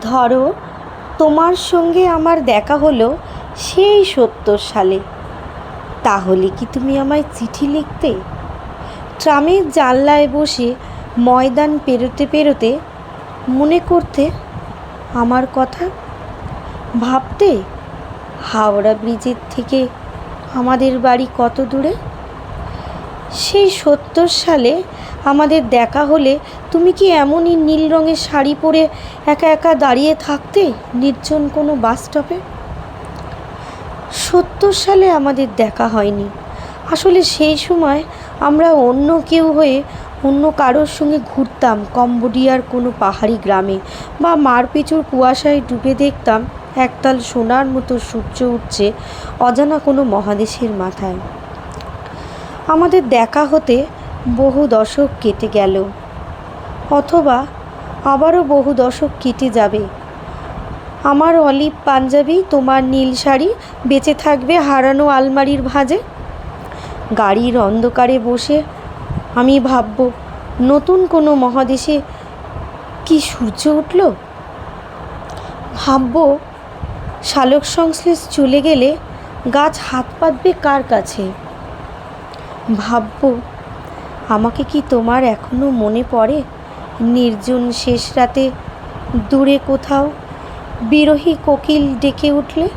ধরো, তোমার সঙ্গে আমার দেখা হলো সেই সত্তর সালে। তাহলে কি তুমি আমায় চিঠি লিখতে? ট্রামের জানলায় বসে ময়দান পেরোতে পেরোতে মনে করতে আমার কথা ভাবতে হাওড়া ব্রিজের থেকে আমাদের বাড়ি কত দূরে? সেই সত্তর সালে আমাদের দেখা হলে তুমি কি এমনই নীল রঙের শাড়ি পরে একা একা দাঁড়িয়ে থাকতে নির্জন কোনো বাস স্টপে? সত্তর সালে আমাদের দেখা হয়নি। আসলে সেই সময় আমরা অন্য কেউ হয়ে অন্য কারোর সঙ্গে ঘুরতাম, কম্বোডিয়ার কোনো পাহাড়ি গ্রামে বা মারপিচুর কুয়াশায় ডুবে দেখতাম একতাল সোনার মতো সূর্য উঠছে অজানা কোনো মহাদেশের মাথায়। আমাদের দেখা হতে বহু দশক কেটে গেল। অথবা আবারও বহু দশক কেটে যাবে। আমার অলিভ পাঞ্জাবি, তোমার নীল শাড়ি, বেঁচে থাকবে হারানো আলমারির ভাঁজে। গাড়ির অন্ধকারে বসে আমি ভাবব, নতুন কোনো মহাদেশে কি সূর্য উঠল? ভাবব, শালক সংশ্লেষ চলে গেলে গাছ হাত পাতবে কার কাছে? ভাবব, আমাকে কি তোমার এখনও মনে পড়ে? নির্জন শেষ রাতে দূরে কোথাও বিরহী কোকিল ডেকে উঠলে?